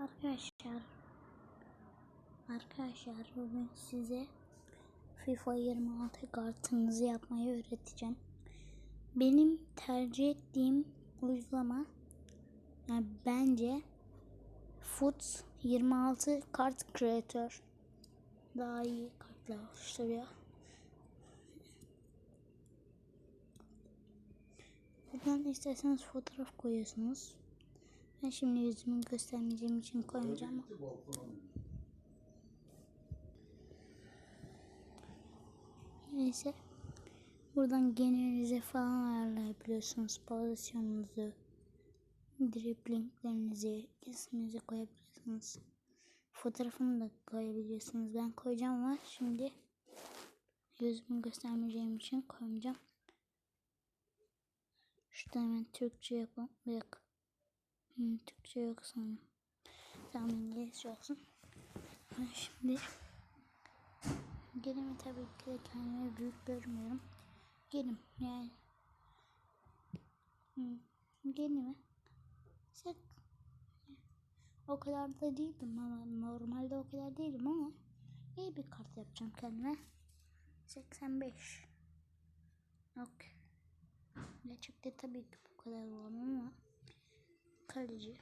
Arkadaşlar Arkadaşlar bugün size FIFA 26 kartınızı yapmayı öğreteceğim. Benim tercih ettiğim uygulama yani bence Foot 26 kart creator daha iyi kartlar oluşturuyor. Buradan isterseniz fotoğraf koyuyorsunuz. Ben şimdi yüzümü göstermeyeceğim için koymayacağım. Neyse. Buradan genelize falan ayarlayabiliyorsunuz. Pozisyonunuzu, driblinglerinizi, isminizi koyabiliyorsunuz. Fotoğrafını da koyabiliyorsunuz. Ben koyacağım ama şimdi yüzümü göstermeyeceğim için koymayacağım. Şurada hemen Türkçe yapalım. Yok. Hmm, Türkçe yok sanırım. Tamam İngilizce olsun. Şimdi gelimi tabii ki de kendime büyük görmüyorum. Gelim yani. Hmm, gelimi. Sek. O kadar da değildim ama normalde o kadar değilim ama iyi bir kart yapacağım kendime. 85. Okey. Ne çıktı tabii ki bu kadar olmam ama kaleci.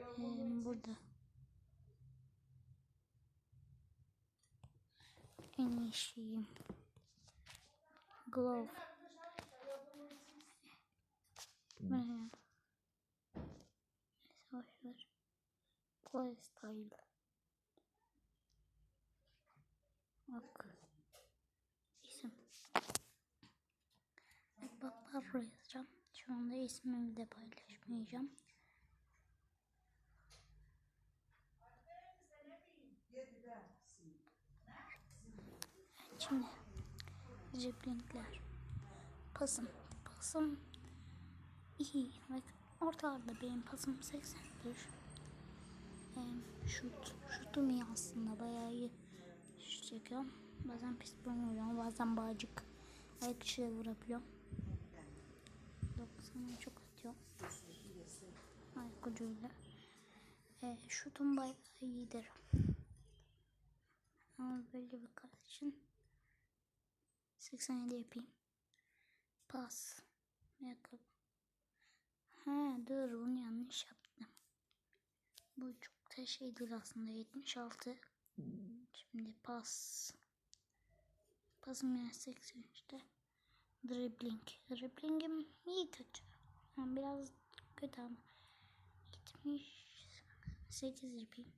Yorgunluğu burada. En iyi şeyim. Glove. Bu ne ya? Neyse boşver. Play style. Bak. Şu anda ismimi de paylaşmayacağım. Şimdi driblingler. Pasım. Pasım iyi. Bak ortalarda benim pasım 81. Ee, şut. Şutum iyi aslında. Bayağı iyi şut çekiyorum. Bazen pis vuruyorum. Bazen bağcık. Ayak içi vurabiliyorum. 90'a çok atıyorum. Ayak ucuyla. Ee, şutum bayağı iyidir. Ama böyle bir kart için 87 yapayım. Pas. Ayakkabı. Ha dur bunu yanlış yaptım. Bu çok da şey değil aslında 76. Şimdi pas. Pasım yani 80 işte. Dribbling. Dribblingim iyi kötü. Yani biraz kötü ama. 78 yapayım.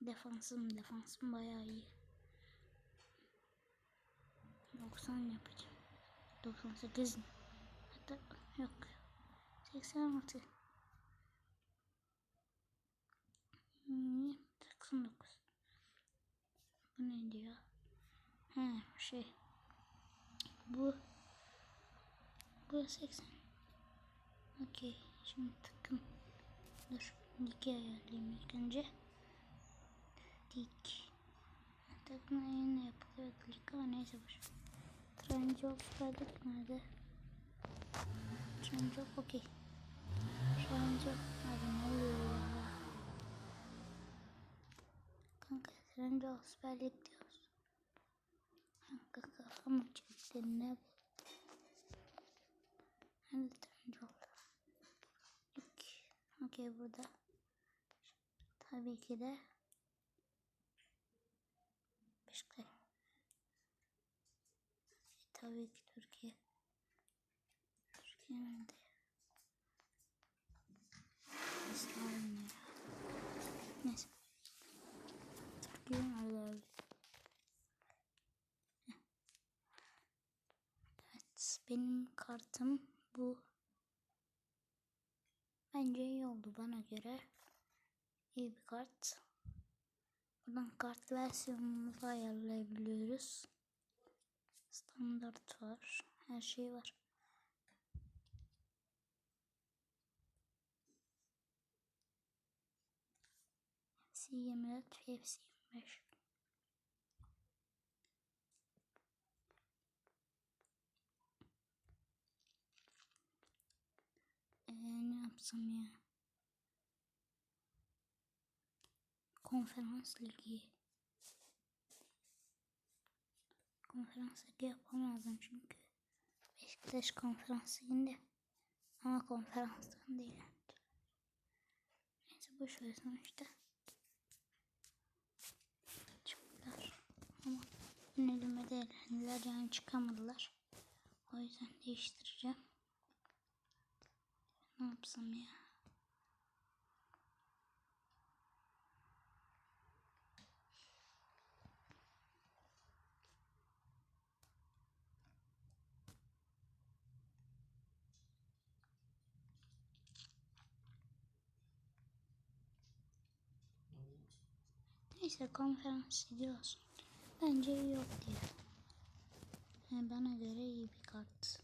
Defansım defansım bayağı iyi. 90 yapacağım. 98 mi? Hatta yok. 86. Hmm, 89. Bu ne diyor? He şey. Bu. Bu 80. Okey. Şimdi takım. Dur. Dik ayarlayayım ilk önce. Dik. Takım yine yapılıyor. Klik ama neyse boş. Trendyol süperlik nerede? Trendyol okey. Trendyol. Abi ne oluyor ya? Kanka Trendyol süperlik diyoruz. Kanka kafamı çekti ne bu? Okey burada. Tabii ki de Beşiktaş. Tabii ki Türkiye. Türkiye nerede? İsrail ya. Neyse. Türkiye nerede abi? Evet. Benim kartım bu. Bence iyi oldu bana göre. İyi bir kart. Buradan kart versiyonumuzu ayarlayabiliyoruz. Standart var. Her şey var. FC24, FC25. Ee, ne yapsam ya? Konferans ligi. Konferans ligi yapmam lazım çünkü. Beşiktaş konferans liginde. Ama konferanstan değil. Neyse boş ver sonuçta. Çıktılar. Ama önelime de elendiler yani çıkamadılar. O yüzden değiştireceğim. Ne yapsam ya? Neyse konferans ediyorsun. Bence iyi yok diye. Yani bana göre iyi bir kart.